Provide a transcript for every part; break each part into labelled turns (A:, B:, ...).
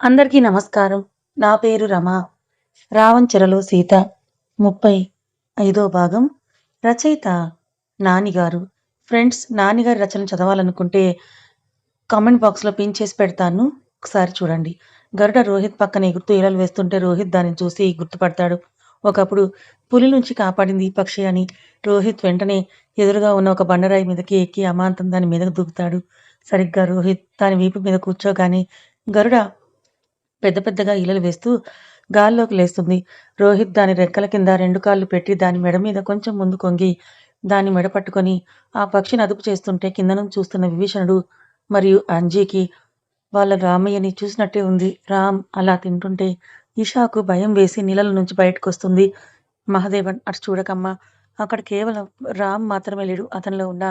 A: అందరికీ నమస్కారం. నా పేరు రమ. రావణ్ చెరలో సీత. ముప్పై ఐదో భాగం. రచయిత నానిగారు. ఫ్రెండ్స్ నానిగారి రచన చదవాలనుకుంటే కామెంట్ బాక్స్లో పిన్ చేసి పెడతాను. ఒకసారి చూడండి. గరుడ రోహిత్ పక్కన ఎగురుతూ ఈలలు వేస్తుంటే రోహిత్ దానిని చూసి గుర్తుపడతాడు. ఒకప్పుడు పులి నుంచి కాపాడింది పక్షి అని రోహిత్ వెంటనే ఎదురుగా ఉన్న ఒక బండరాయి మీదకి ఎక్కి అమాంతం దాని మీదకు దూకుతాడు. సరిగ్గా రోహిత్ దాని వీపు మీద కూర్చోగానే గరుడ పెద్ద పెద్దగా ఇలలు వేస్తూ గాల్లోకి లేస్తుంది. రోహిత్ దాని రెక్కల కింద రెండు కాళ్ళు పెట్టి దాని మెడ మీద కొంచెం ముందు కొంగి దాని మెడ పట్టుకొని ఆ పక్షిని అదుపు చేస్తుంటే కింద నుంచి చూస్తున్న విభీషణుడు మరియు అంజీకి వాళ్ళ రామయ్యని చూసినట్టే ఉంది. రామ్ అలా తింటుంటే ఇషాకు భయం వేసి నీళ్ళ నుంచి బయటకు వస్తుంది మహదేవన్ అటు చూడకమ్మా అక్కడ కేవలం రామ్ మాత్రమే లేడు. అతనిలో ఉన్న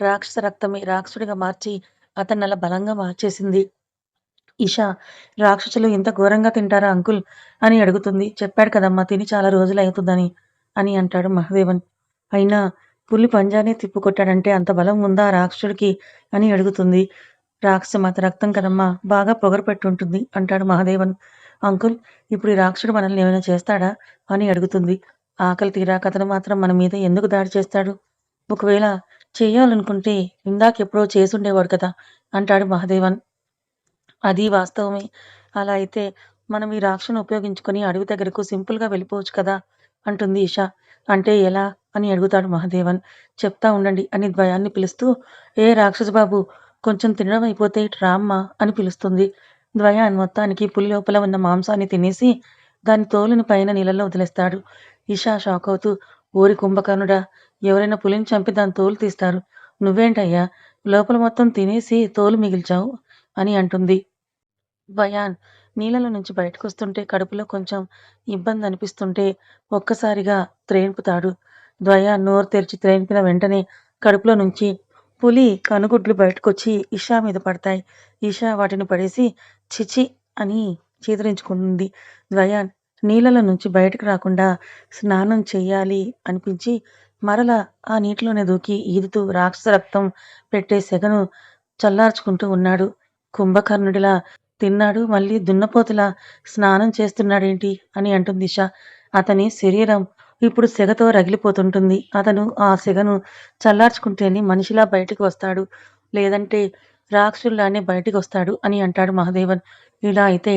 A: రాక్షస రక్తమే రాక్షసుడిగా మార్చి అతన్ని అలా బలంగా మార్చేసింది. ఇషా రాక్షసులు ఇంత ఘోరంగా తింటారా అంకుల్? అని అడుగుతుంది. చెప్పాడు కదమ్మా తిని చాలా రోజులు అవుతుందని అని అంటాడు మహదేవన్. అయినా పులి పంజానే తిప్పుకొట్టాడంటే అంత బలం ఉందా రాక్షసుడికి అని అడుగుతుంది. రాక్షసు మాత రక్తం కదమ్మా బాగా పొగరు పెట్టుంటుంది అంటాడు మహదేవన్. అంకుల్ ఇప్పుడు ఈ రాక్షసుడు మనల్ని ఏమైనా చేస్తాడా అని అడుగుతుంది. ఆకలి తీరా కథను మాత్రం మన మీద ఎందుకు దాడి చేస్తాడు? ఒకవేళ చేయాలనుకుంటే ఇందాకెప్పుడో చేసుండేవాడు కదా అంటాడు మహదేవన్. అది వాస్తవమే. అలా అయితే మనం ఈ రాక్షను ఉపయోగించుకొని అడవి దగ్గరకు సింపుల్గా వెళ్ళిపోవచ్చు కదా? అంటుంది ఇషా. అంటే ఎలా? అని అడుగుతాడు మహదేవన్. చెప్తా ఉండండి అని ద్వయాన్ని పిలుస్తూ ఏ రాక్షస బాబు కొంచెం తినడం అయిపోతే ఇటు రామ్మా అని పిలుస్తుంది. ద్వయాన్ మొత్తానికి పులి లోపల ఉన్న మాంసాన్ని తినేసి దాని తోలుని పైన నీళ్ళలో వదిలేస్తాడు. ఇషా షాక్ అవుతూ ఊరి కుంభకర్ణుడా ఎవరైనా పులిని చంపి దాని తోలు తీస్తారు. నువ్వేంటయ్యా? లోపల మొత్తం తినేసి తోలు మిగిల్చావు? అని అంటుంది. భయాన్ నీళ్ళలో నుంచి బయటకొస్తుంటే కడుపులో కొంచెం ఇబ్బంది అనిపిస్తుంటే ఒక్కసారిగా త్రేన్పుతాడు ద్వయాన్ నోరు తెరిచి త్రేన్పిన వెంటనే కడుపులో నుంచి పులి కనుగుడ్లు బయటకొచ్చి ఇషా మీద పడతాయి. ఇషా వాటిని పడేసి చిచి అని చీదరించుకుంటుంది ద్వయాన్ నీళ్ళలో నుంచి బయటకు రాకుండా స్నానం చేయాలి అనిపించి మరలా ఆ నీటిలోనే దూకి ఈదుతూ రాక్షస రక్తం పెట్టే సెగను చల్లార్చుకుంటూ ఉన్నాడు. కుంభకర్ణుడిలా తిన్నాడు. మళ్ళీ దున్నపోతులా స్నానం చేస్తున్నాడేంటి అని అంటుంది ఇష అతని శరీరం ఇప్పుడు సెగతో రగిలిపోతుంటుంది. అతను ఆ సెగను చల్లార్చుకుంటేనే మనిషిలా బయటకు వస్తాడు. లేదంటే రాక్షసుల్లానే బయటికి వస్తాడు అని అంటాడు మహదేవన్. ఇలా అయితే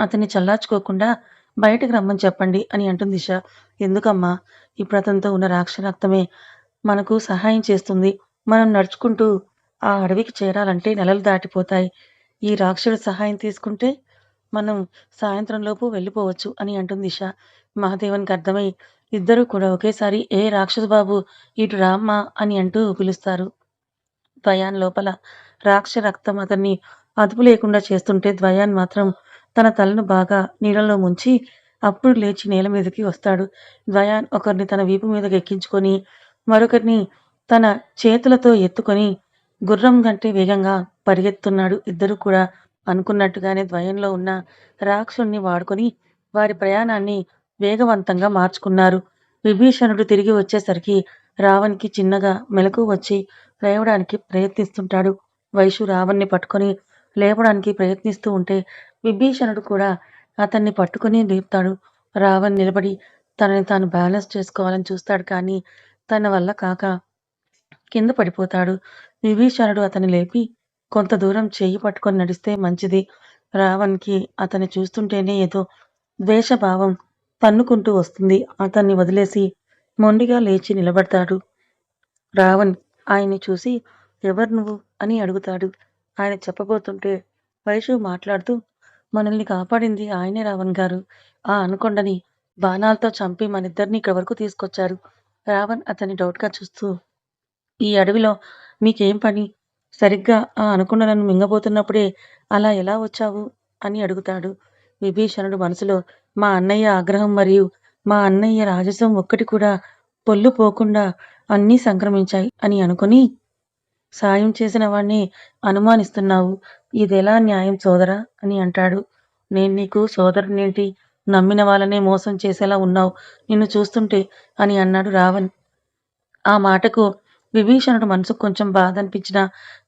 A: అతన్ని చల్లార్చుకోకుండా బయటకు రమ్మని చెప్పండి అని అంటుంది ఇష ఎందుకమ్మా? ఇప్పుడు అతనితో ఉన్న రాక్షరక్తమే మనకు సహాయం చేస్తుంది. మనం నడుచుకుంటూ ఆ అడవికి చేరాలంటే నెలలు దాటిపోతాయి. ఈ రాక్షసుడు సహాయం తీసుకుంటే మనం సాయంత్రంలోపు వెళ్ళిపోవచ్చు అని అంటుంది ఇష. మహాదేవన్కి అర్థమై ఇద్దరు కూడా ఒకేసారి ఏ రాక్షసు బాబు ఇటు రామ్మా అని అంటూ పిలుస్తారు. ద్వయాన్ లోపల రాక్ష రక్తం అతన్ని అదుపు లేకుండా చేస్తుంటే ద్వయాన్ మాత్రం తన తలను బాగా నీళ్ళలో ముంచి అప్పుడు లేచి నేల మీదకి వస్తాడు. ద్వయాన్ ఒకరిని తన వీపు మీదకి ఎక్కించుకొని మరొకరిని తన చేతులతో ఎత్తుకొని గుర్రం కంటే వేగంగా పరిగెత్తున్నాడు. ఇద్దరు కూడా అనుకున్నట్టుగానే ద్వయంలో ఉన్న రాక్షుణ్ణి వాడుకొని వారి ప్రయాణాన్ని వేగవంతంగా మార్చుకున్నారు. విభీషణుడు తిరిగి వచ్చేసరికి రావణ్కి చిన్నగా మెలకు వచ్చి లేవడానికి ప్రయత్నిస్తుంటాడు. వైశు రావణ్ణి పట్టుకొని లేపడానికి ప్రయత్నిస్తూ ఉంటే విభీషణుడు కూడా అతన్ని పట్టుకుని లేపుతాడు. రావణ్ నిలబడి తనని తాను బ్యాలెన్స్ చేసుకోవాలని చూస్తాడు కానీ తన వల్ల కాక కింద పడిపోతాడు. విభీషణుడు అతన్ని లేపి కొంత దూరం చేయి పట్టుకొని నడిస్తే మంచిది. రావణ్కి అతన్ని చూస్తుంటేనే ఏదో ద్వేషభావం తన్నుకుంటూ వస్తుంది. అతన్ని వదిలేసి మొండిగా లేచి నిలబడతాడు. రావణ్ ఆయన్ని చూసి ఎవరు నువ్వు? అని అడుగుతాడు. ఆయన చెప్పబోతుంటే వైషు మాట్లాడుతూ మనల్ని కాపాడింది ఆయనే రావణ్ గారు. ఆ అనుకొండని బాణాలతో చంపి మనిద్దరిని ఇక్కడి వరకు తీసుకొచ్చారు. రావణ్ అతన్ని డౌట్గా చూస్తూ ఈ అడవిలో మీకేం పని? సరిగ్గా ఆ అనుకున్న నన్ను మింగబోతున్నప్పుడే అలా ఎలా వచ్చావు? అని అడుగుతాడు. విభీషణుడు మనసులో మా అన్నయ్య ఆగ్రహం మరియు మా అన్నయ్య రాజసం ఒక్కటి కూడా పొల్లు పోకుండా అన్నీ సంక్రమించాయి అని అనుకుని సాయం చేసిన వాణ్ణి అనుమానిస్తున్నావు. ఇదెలా న్యాయం సోదరా? అని అంటాడు. నేను నీకు సోదరునేంటి నమ్మిన వాళ్ళనే మోసం చేసేలా ఉన్నావు. నిన్ను చూస్తుంటే అని అన్నాడు రావణ్. ఆ మాటకు విభీషణుడు మనసుకు కొంచెం బాధ అనిపించిన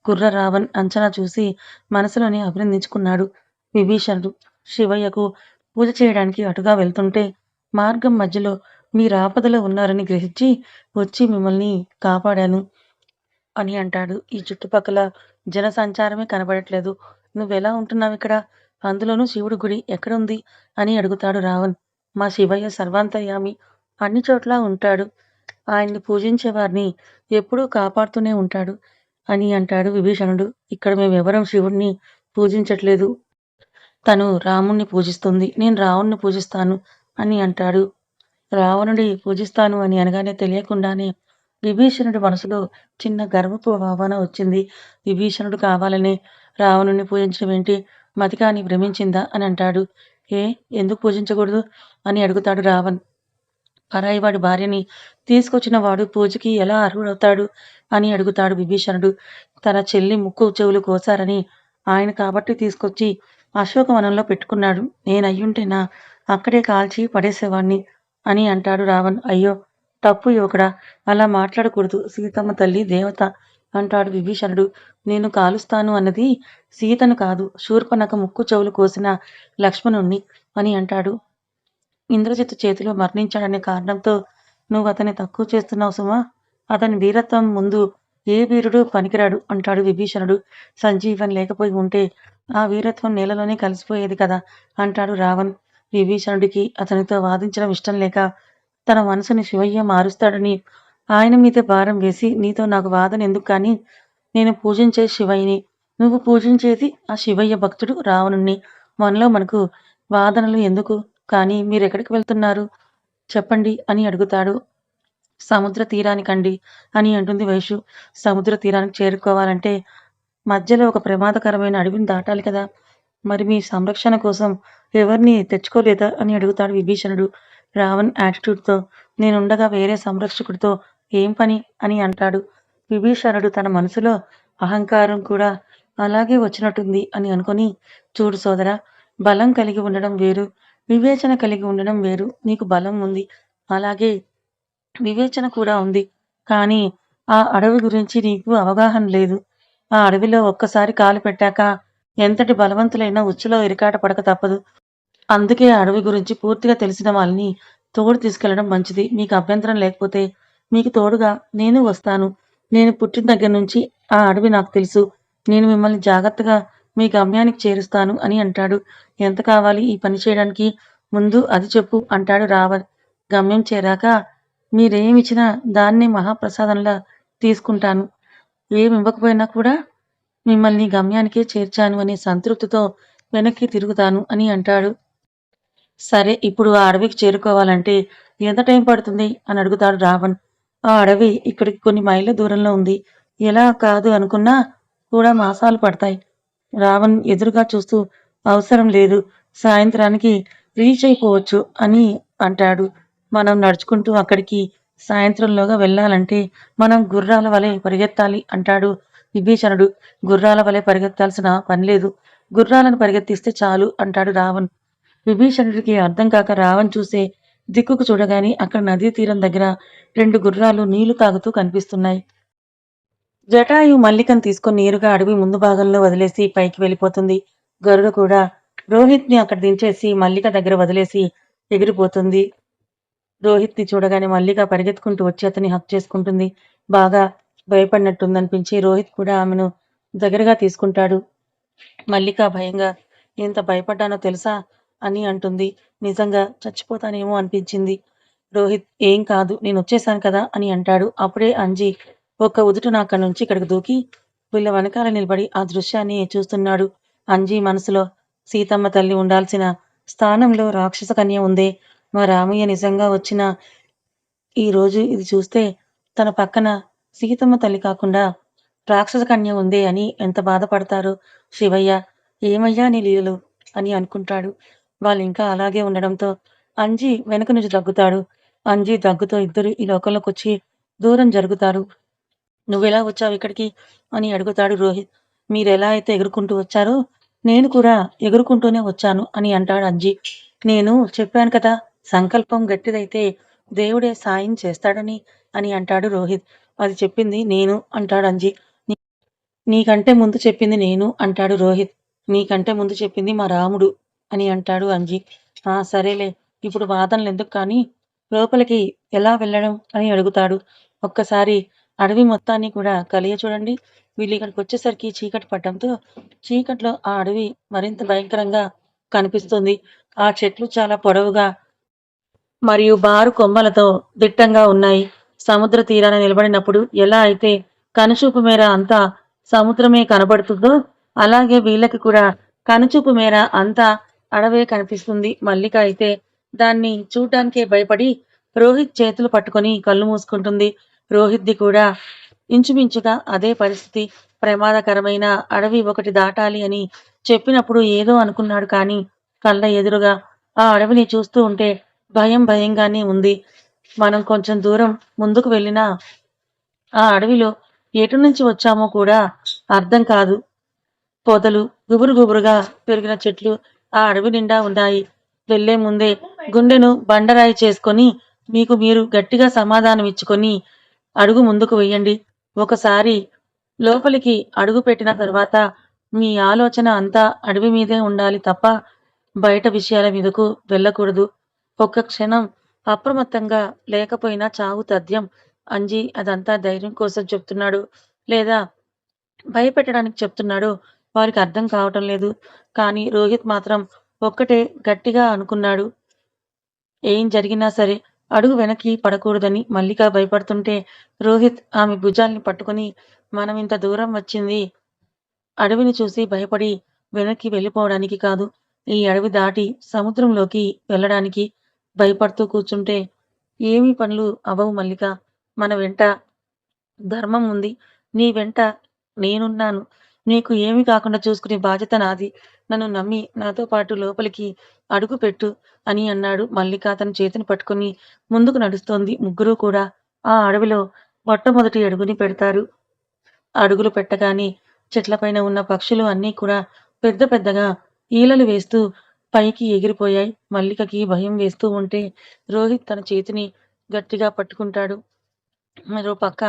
A: కుర్రరావణ్ అంచనా చూసి మనసులోనే అభినందించుకున్నాడు. విభీషణుడు శివయ్యకు పూజ చేయడానికి అటుగా వెళ్తుంటే మార్గం మధ్యలో మీరు ఆపదలో ఉన్నారని గ్రహించి వచ్చి మిమ్మల్ని కాపాడాను అని అంటాడు. ఈ చుట్టుపక్కల జన సంచారమే కనబడట్లేదు. నువ్వెలా ఉంటున్నావు ఇక్కడ? అందులోనూ శివుడి గుడి ఎక్కడుంది? అని అడుగుతాడు రావణ్. మా శివయ్య సర్వాంతర్యామి. అన్ని చోట్ల ఉంటాడు. ఆయన్ని పూజించే వారిని ఎప్పుడూ కాపాడుతూనే ఉంటాడు. అని అంటాడు విభీషణుడు. ఇక్కడ మేమెవరం శివుణ్ణి పూజించట్లేదు. తను రాముణ్ణి పూజిస్తుంది. నేను రావణ్ణి పూజిస్తాను అని అంటాడు. రావణుడి పూజిస్తాను అని అనగానే తెలియకుండానే విభీషణుడి మనసులో చిన్న గర్వపు భావన వచ్చింది. విభీషణుడు కావాలని రావణుని పూజించడం ఏంటి? మతికాని భ్రమించిందా? అని అంటాడు. ఏ? ఎందుకు పూజించకూడదు? అని అడుగుతాడు రావణ్. పరాయివాడి భార్యని తీసుకొచ్చిన వాడు పూజకి ఎలా అర్హుడవుతాడు అని అడుగుతాడు విభీషణుడు. తన చెల్లి ముక్కు చెవులు కోసారని ఆయన కాబట్టి తీసుకొచ్చి అశోకవనంలో పెట్టుకున్నాడు. నేనయ్యుంటేనా అక్కడే కాల్చి పడేసేవాణ్ణి అని అంటాడు రావణ్. అయ్యో తప్పు యువకుడా అలా మాట్లాడకూడదు. సీతమ్మ తల్లి దేవత అంటాడు విభీషణుడు. నేను కాలుస్తాను అన్నది సీతను కాదు శూర్పనక ముక్కు చెవులు కోసిన లక్ష్మణుణ్ణి అని అంటాడు. ఇంద్రజిత్ చేతిలో మరణించాడనే కారణంతో నువ్వు అతన్ని తక్కువ చేస్తున్నావు సుమా. అతని వీరత్వం ముందు ఏ వీరుడు పనికిరాడు అంటాడు విభీషణుడు. సంజీవన్ లేకపోయి ఉంటే ఆ వీరత్వం నేలలోనే కలిసిపోయేది కదా అంటాడు రావణ్. విభీషణుడికి అతనితో వాదించడం ఇష్టం లేక తన మనసుని శివయ్య మారుస్తాడని ఆయన మీద భారం వేసి నీతో నాకు వాదన ఎందుకు కానీ? నేను పూజించే శివయ్యని. నువ్వు పూజించేది ఆ శివయ్య భక్తుడు రావణుణ్ణి. మనలో మనకు వాదనలు ఎందుకు? కానీ మీరు ఎక్కడికి వెళ్తున్నారు? చెప్పండి అని అడుగుతాడు. సముద్ర తీరానికండి అని అంటుంది వైషు. సముద్ర తీరానికి చేరుకోవాలంటే మధ్యలో ఒక ప్రమాదకరమైన అడవిని దాటాలి కదా. మరి మీ సంరక్షణ కోసం ఎవరిని తెచ్చుకోలేదా అని అడుగుతాడు విభీషణుడు. రావణ్ యాటిట్యూడ్తో నేనుండగా వేరే సంరక్షకుడితో ఏం పని అని అంటాడు. విభీషణుడు తన మనసులో అహంకారం కూడా అలాగే వచ్చినట్టుంది అని అనుకొని చూడు సోదరా బలం కలిగి ఉండడం వేరు. వివేచన కలిగి ఉండడం వేరు. నీకు బలం ఉంది. అలాగే వివేచన కూడా ఉంది. కానీ ఆ అడవి గురించి నీకు అవగాహన లేదు. ఆ అడవిలో ఒక్కసారి కాలు పెట్టాక ఎంతటి బలవంతులైనా ఉచ్చులో ఇరికాట పడక తప్పదు. అందుకే ఆ అడవి గురించి పూర్తిగా తెలిసిన వాళ్ళని తోడు తీసుకెళ్ళడం మంచిది. మీకు అభ్యంతరం లేకపోతే మీకు తోడుగా నేను వస్తాను. నేను పుట్టిన దగ్గర నుంచి ఆ అడవి నాకు తెలుసు. నేను మిమ్మల్ని జాగ్రత్తగా మీ గమ్యానికి చేరుస్తాను అని అంటాడు. ఎంత కావాలి ఈ పని చేయడానికి? ముందు అది చెప్పు అంటాడు రావణ్. గమ్యం చేరాక మీరేమిచ్చినా దాన్ని మహాప్రసాదంలా తీసుకుంటాను. ఏమి ఇవ్వకపోయినా కూడా మిమ్మల్ని గమ్యానికే చేర్చాను అనే సంతృప్తితో వెనక్కి తిరుగుతాను అని అంటాడు. సరే ఇప్పుడు ఆ అడవికి చేరుకోవాలంటే ఎంత టైం పడుతుంది అని అడుగుతాడు రావణ్. ఆ అడవి ఇక్కడికి కొన్ని మైళ్ళ దూరంలో ఉంది. ఎలా కాదు అనుకున్నా కూడా మాసాలు పడతాయి. రావణ్ ఎదురుగా చూస్తూ అవసరం లేదు సాయంత్రానికి రీచ్ అయిపోవచ్చు అని అంటాడు. మనం నడుచుకుంటూ అక్కడికి సాయంత్రంలోగా వెళ్ళాలంటే మనం గుర్రాల వలె పరిగెత్తాలి అంటాడు విభీషణుడు. గుర్రాల వలె పరిగెత్తాల్సిన పని లేదు గుర్రాలను పరిగెత్తిస్తే చాలు అంటాడు రావణ్. విభీషణుడికి అర్థం కాక రావణ్ చూసే దిక్కుకు చూడగానే అక్కడ నదీ తీరం దగ్గర రెండు గుర్రాలు నీళ్ళు తాగుతూ కనిపిస్తున్నాయి. జటాయు మల్లికను తీసుకొని నేరుగా అడవి ముందు భాగంలో వదిలేసి పైకి వెళ్ళిపోతుంది. గరుడు కూడా రోహిత్ని అక్కడ దించేసి మల్లిక దగ్గర వదిలేసి ఎగిరిపోతుంది. రోహిత్ని చూడగానే మల్లిక పరిగెత్తుకుంటూ వచ్చి అతని హక్ చేసుకుంటుంది. బాగా భయపడినట్టుందనిపించి రోహిత్ కూడా ఆమెను దగ్గరగా తీసుకుంటాడు. మల్లిక భయంగా ఎంత భయపడ్డానో తెలుసా? అని అంటుంది. నిజంగా చచ్చిపోతానేమో అనిపించింది. రోహిత్ ఏం కాదు నేను వచ్చేసాను కదా? అని అంటాడు. అప్పుడే అంజీ ఒక్క ఉదుటున అక్కడి నుంచి ఇక్కడికి దూకి వీళ్ళ వెనకాల నిలబడి ఆ దృశ్యాన్ని చూస్తున్నాడు. అంజీ మనసులో సీతమ్మ తల్లి ఉండాల్సిన స్థానంలో రాక్షస కన్య ఉందే. మా రామయ్య నిజంగా వచ్చిన ఈ రోజు ఇది చూస్తే తన పక్కన సీతమ్మ తల్లి కాకుండా రాక్షస కన్య ఉందే అని ఎంత బాధపడతారో. శివయ్య ఏమయ్యా నీ లీలలు అని అనుకుంటాడు. వాళ్ళు ఇంకా అలాగే ఉండడంతో అంజీ వెనక నుంచి దగ్గుతాడు. అంజీ దగ్గుతో ఇద్దరు ఈ లోకంలోకి వచ్చి దూరం జరుగుతారు. నువ్వెలా వచ్చావు ఇక్కడికి? అని అడుగుతాడు రోహిత్. మీరెలా అయితే ఎగురుకుంటూ వచ్చారో నేను కూడా ఎగురుకుంటూనే వచ్చాను అని అంటాడు అజ్జి. నేను చెప్పాను కదా సంకల్పం గట్టిదైతే దేవుడే సాయం చేస్తాడని అని అంటాడు రోహిత్. అది చెప్పింది నేను అంటాడు అంజీ నీకంటే ముందు చెప్పింది నేను అంటాడు రోహిత్. నీకంటే ముందు చెప్పింది మా రాముడు అని అంటాడు అంజి. ఆ సరేలే ఇప్పుడు వాదనలు ఎందుకు కానీ లోపలికి ఎలా వెళ్ళడం అని అడుగుతాడు. ఒక్కసారి అడవి మొత్తాన్ని కూడా కలియ చూడండి. వీళ్ళు ఇక్కడికొచ్చేసరికి చీకటి పడడంతో చీకట్లో ఆ అడవి మరింత భయంకరంగా కనిపిస్తుంది. ఆ చెట్లు చాలా పొడవుగా మరియు బారు కొమ్మలతో దిట్టంగా ఉన్నాయి. సముద్ర తీరాన నిలబడినప్పుడు ఎలా అయితే కనుచూపు మేర అంతా సముద్రమే కనబడుతుందో అలాగే వీళ్ళకి కూడా కనుచూపు మేర అంతా అడవే కనిపిస్తుంది. మల్లిక అయితే దాన్ని చూడటానికే భయపడి రోహిత్ చేతులు పట్టుకొని కళ్ళు మూసుకుంటుంది. రోహిత్‌ది కూడా ఇంచుమించుగా అదే పరిస్థితి. ప్రమాదకరమైన అడవి ఒకటి దాటాలి అని చెప్పినప్పుడు ఏదో అనుకున్నాడు కానీ కళ్ళ ఎదురుగా ఆ అడవిని చూస్తూ ఉంటే భయం భయంగానే ఉంది. మనం కొంచెం దూరం ముందుకు వెళ్ళినా ఆ అడవిలో ఎటు నుంచి వచ్చామో కూడా అర్థం కాదు. పొదలు గుబురు గుబురుగా పెరిగిన చెట్లు ఆ అడవి నిండా ఉన్నాయి. వెళ్ళే ముందే గుండెను బండరాయి చేసుకొని మీకు మీరు గట్టిగా సమాధానం ఇచ్చుకొని అడుగు ముందుకు వెయ్యండి. ఒకసారి లోపలికి అడుగు పెట్టిన తర్వాత మీ ఆలోచన అంతా అడవి మీదే ఉండాలి తప్ప బయట విషయాల మీదకు వెళ్ళకూడదు. ఒక్క క్షణం అప్రమత్తంగా లేకపోయినా చావు తథ్యం. అంజి అదంతా ధైర్యం కోసం చెప్తున్నాడు లేదా భయపెట్టడానికి చెప్తున్నాడు వారికి అర్థం కావటం లేదు. కానీ రోహిత్ మాత్రం ఒక్కటే గట్టిగా అనుకున్నాడు. ఏం జరిగినా సరే అడుగు వెనక్కి పడకూడదని మల్లిక భయపడుతుంటే రోహిత్ ఆమె భుజాల్ని పట్టుకొని మనం ఇంత దూరం వచ్చింది అడవిని చూసి భయపడి వెనక్కి వెళ్ళిపోవడానికి కాదు. ఈ అడవి దాటి సముద్రంలోకి వెళ్ళడానికి భయపడుతూ కూర్చుంటే ఏమీ పనులు అవ్వవు మల్లిక. మన వెంట ధర్మం ఉంది. నీ వెంట నేనున్నాను. నీకు ఏమీ కాకుండా చూసుకునే బాధ్యత నాది. నన్ను నమ్మి నాతో పాటు లోపలికి అడుగు పెట్టు అని అన్నాడు. మల్లిక తన చేతిని పట్టుకొని ముందుకు నడుస్తోంది. ముగ్గురు కూడా ఆ అడవిలో మొట్టమొదటి అడుగుని పెడతారు. అడుగులు పెట్టగానే చెట్లపైన ఉన్న పక్షులు అన్నీ కూడా పెద్ద పెద్దగా ఈలలు వేస్తూ పైకి ఎగిరిపోయాయి. మల్లికకి భయం వేస్తూ ఉంటే రోహిత్ తన చేతిని గట్టిగా పట్టుకుంటాడు. మరో పక్క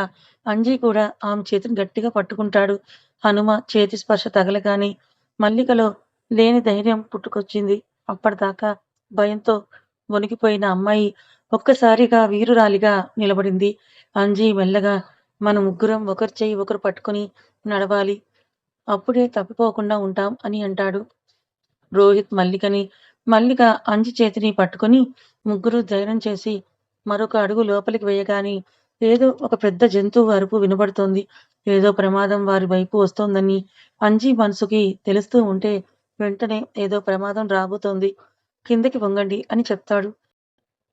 A: అంజి కూడా ఆమె చేతిని గట్టిగా పట్టుకుంటాడు. హనుమ చేతి స్పర్శ తగలగానే మల్లికలో లేని ధైర్యం పుట్టుకొచ్చింది. అప్పటిదాకా భయంతో వణికిపోయిన అమ్మాయి ఒక్కసారిగా వీరురాలిగా నిలబడింది. అంజి మెల్లగా మన ముగ్గురం ఒకరి చేయి ఒకరు పట్టుకొని నడవాలి. అప్పుడే తప్పిపోకుండా ఉంటాం అని అంటాడు. రోహిత్ మల్లికని, మల్లిక అంజి చేతిని పట్టుకొని ముగ్గురు ధైర్యం చేసి మరొక అడుగు లోపలికి వేయగానే ఏదో ఒక పెద్ద జంతువు అరుపు వినబడుతోంది. ఏదో ప్రమాదం వారి వైపు వస్తోందని అంజి మనసుకి తెలుస్తూ ఉంటే వెంటనే ఏదో ప్రమాదం రాబోతోంది. కిందకి వంగండి అని చెప్తాడు.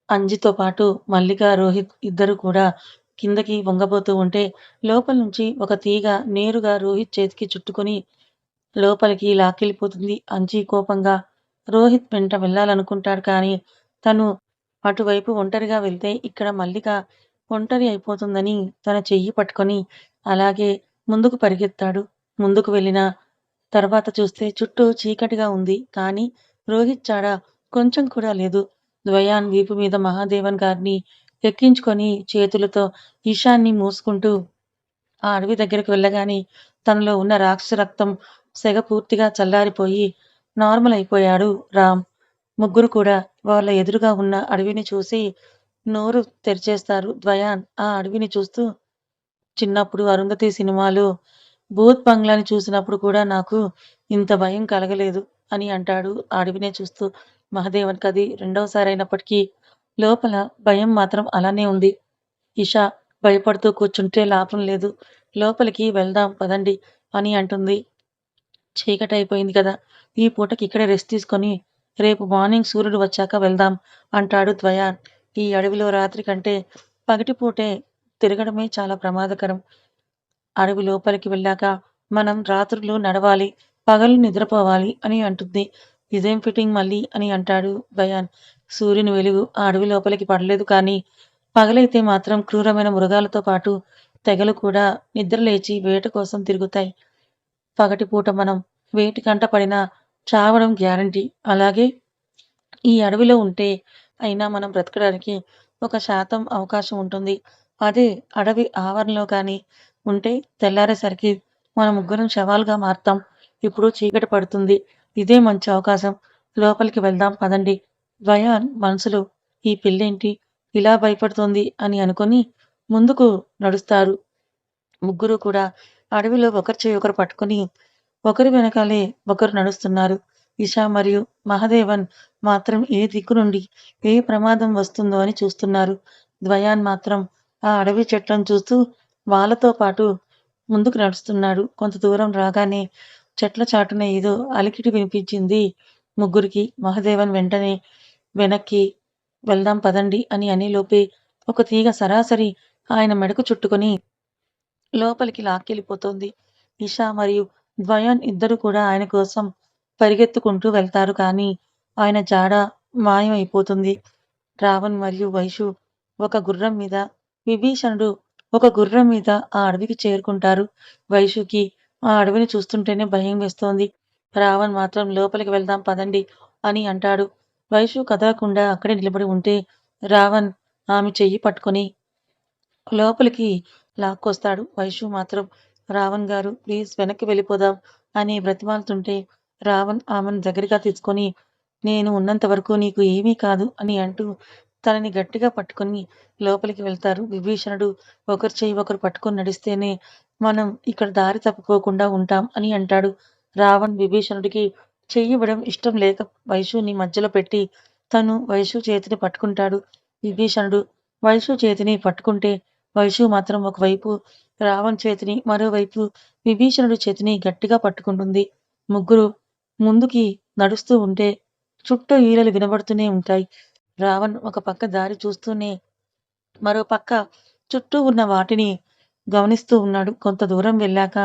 A: అంజితో పాటు మల్లిక, రోహిత్ ఇద్దరు కూడా కిందకి వంగబోతూ ఉంటే లోపల నుంచి ఒక తీగ నేరుగా రోహిత్ చేతికి చుట్టుకొని లోపలికి లాక్కెళ్ళిపోతుంది. అంజి కోపంగా రోహిత్ వెంట వెళ్ళాలనుకుంటాడు కానీ తను అటువైపు ఒంటరిగా వెళ్తే ఇక్కడ మల్లిక ఒంటరి అయిపోతుందని తన చెయ్యి పట్టుకొని అలాగే ముందుకు పరిగెత్తాడు. ముందుకు వెళ్ళిన తర్వాత చూస్తే చుట్టూ చీకటిగా ఉంది. కానీ రోహిత్ చాడ కొంచెం కూడా లేదు. ద్వయాన్ వీపు మీద మహాదేవన్ గారిని ఎక్కించుకొని చేతులతో ఈశాన్ని మూసుకుంటూ ఆ అడవి దగ్గరకు వెళ్ళగానే తనలో ఉన్న రాక్షస రక్తం సెగ పూర్తిగా చల్లారిపోయి నార్మల్ అయిపోయాడు రామ్. ముగ్గురు కూడా వాళ్ళ ఎదురుగా ఉన్న అడవిని చూసి నోరు తెరిచేస్తారు. ద్వయాన్ ఆ అడవిని చూస్తూ చిన్నప్పుడు అరుంధతి సినిమాలు భూత్ బంగ్లాని చూసినప్పుడు కూడా నాకు ఇంత భయం కలగలేదు అని అంటాడు అడవినే చూస్తూ. మహదేవన్ కది రెండవసారి అయినప్పటికీ లోపల భయం మాత్రం అలానే ఉంది. ఇషా భయపడుతూ కూర్చుంటే లాభం లేదు. లోపలికి వెళ్దాం పదండి అని అంటుంది. చీకటి అయిపోయింది కదా! ఈ పూటకి ఇక్కడే రెస్ట్ తీసుకొని రేపు మార్నింగ్ సూర్యుడు వచ్చాక వెళ్దాం అంటాడు ద్వయాన్. ఈ అడవిలో రాత్రి కంటే పగటిపూటే తిరగడమే చాలా ప్రమాదకరం. అడవి లోపలికి వెళ్ళాక మనం రాత్రులు నడవాలి. పగలు నిద్రపోవాలి అని అంటుంది. ఇదేం ఫిట్టింగ్ మళ్ళీ అని అంటాడు భయాన్ సూర్యుని వెలుగు ఆ అడవి లోపలికి పడలేదు కానీ పగలైతే మాత్రం క్రూరమైన మృగాలతో పాటు తెగలు కూడా నిద్రలేచి వేట కోసం తిరుగుతాయి. పగటిపూట మనం వేటి కంట పడినా చావడం గ్యారంటీ. అలాగే ఈ అడవిలో ఉంటే అయినా మనం బ్రతకడానికి ఒక శాతం అవకాశం ఉంటుంది. అదే అడవి ఆవరణలో కానీ ఉంటే తెల్లారేసరికి మన ముగ్గురం శవాలుగా మారతాం. ఇప్పుడు చీకటి పడుతుంది. ఇదే మంచి అవకాశం. లోపలికి వెళ్దాం పదండి. ద్వయాన్ మనసులో ఈ పిల్లేంటి ఇలా భయపడుతోంది అని అనుకొని ముందుకు నడుస్తారు ముగ్గురు కూడా అడవిలో ఒకరి చేయి ఒకరు పట్టుకుని ఒకరి వెనకాలే ఒకరు నడుస్తున్నారు. ఇషా మరియు మహదేవన్ మాత్రం ఏ దిక్కు నుండి ఏ ప్రమాదం వస్తుందో అని చూస్తున్నారు. ద్వయాన్ మాత్రం ఆ అడవి చెట్లను చూస్తూ వాళ్ళతో పాటు ముందుకు నడుస్తున్నాడు. కొంత దూరం రాగానే చెట్ల చాటున ఏదో అలికిడి వినిపించింది. ముగ్గురికి మహదేవన్ వెంటనే వెనక్కి వెళ్దాం పదండి అని అనేలోపే ఒక తీగ సరాసరి ఆయన మెడకు చుట్టుకొని లోపలికి లాక్కెళ్ళిపోతోంది. ఇషా మరియు ద్వయాన్ ఇద్దరు కూడా ఆయన కోసం పరిగెత్తుకుంటూ వెళ్తారు కానీ ఆయన జాడ మాయం అయిపోతుంది రావణ్ మరియు వైషు ఒక గుర్రం మీద విభీషణుడు ఒక గుర్రం మీద ఆ అడవికి చేరుకుంటారు. వైషుకి ఆ అడవిని చూస్తుంటేనే భయం వేస్తోంది. రావణ్ మాత్రం లోపలికి వెళ్దాం పదండి అని అంటాడు. వైషు కదలకుండా అక్కడే నిలబడి ఉంటే రావణ్ ఆమె చెయ్యి పట్టుకొని లోపలికి లాక్కొస్తాడు. వైషు మాత్రం రావణ్ గారు ప్లీజ్ వెనక్కి వెళ్ళిపోదాం అని బ్రతిమాలుతుంటే రావణ్ ఆమెను దగ్గరగా తీసుకొని నేను ఉన్నంత వరకు నీకు ఏమీ కాదు అని అంటూ తనని గట్టిగా పట్టుకొని లోపలికి వెళ్తారు. విభీషణుడు ఒకరు చేయి ఒకరు పట్టుకొని నడిస్తేనే మనం ఇక్కడ దారి తప్పుకోకుండా ఉంటాం అని అంటాడు. రావణ్ విభీషణుడికి చెయ్యి ఇవ్వడం ఇష్టం లేక వైషుని మధ్యలో పెట్టి తను వైశు చేతిని పట్టుకుంటాడు. విభీషణుడు వైశు చేతిని పట్టుకుంటే వైశు మాత్రం ఒకవైపు రావణ్ చేతిని మరోవైపు విభీషణుడి చేతిని గట్టిగా పట్టుకుంటుంది. ముగ్గురు ముందుకి నడుస్తూ ఉంటే చుట్టూ ఈలలు వినబడుతూనే ఉంటాయి. రావణ్ ఒక పక్క దారి చూస్తూనే మరో పక్క చుట్టూ ఉన్న వాటిని గమనిస్తూ ఉన్నాడు. కొంత దూరం వెళ్ళాక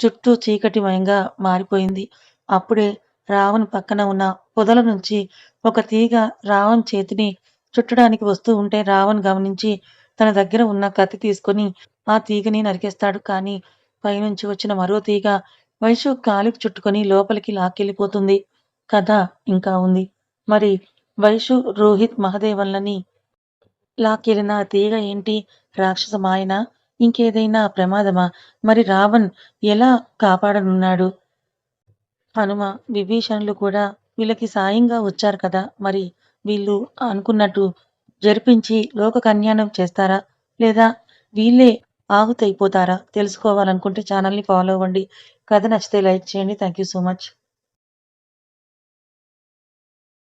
A: చుట్టూ చీకటిమయంగా మారిపోయింది. అప్పుడే రావణ్ పక్కన ఉన్న పొదల నుంచి ఒక తీగ రావణ్ చేతిని చుట్టడానికి వస్తూ ఉంటే రావణ్ గమనించి తన దగ్గర ఉన్న కత్తి తీసుకొని ఆ తీగని నరికేస్తాడు. కానీ పైనుంచి వచ్చిన మరో తీగ వైషు కాలికి చుట్టుకొని లోపలికి లాక్కెళ్ళిపోతుంది. కథ ఇంకా ఉంది. మరి వైషు రోహిత్ మహదేవన్లని లాక్కెళ్ళిన తీగ ఏంటి? రాక్షస మాయన ఇంకేదైనా ప్రమాదమా? మరి రావణ్ ఎలా కాపాడనున్నాడు? హనుమ విభీషణులు కూడా వీళ్ళకి సాయంగా వచ్చారు కదా? మరి వీళ్ళు అనుకున్నట్టు జరిపించి లోక కన్యాణం చేస్తారా? లేదా వీళ్ళే ఆహుతైపోతారా? తెలుసుకోవాలనుకుంటే ఛానల్ని ఫాలో అవ్వండి. కథ నచ్చితే లైక్ చేయండి. Thank you so much.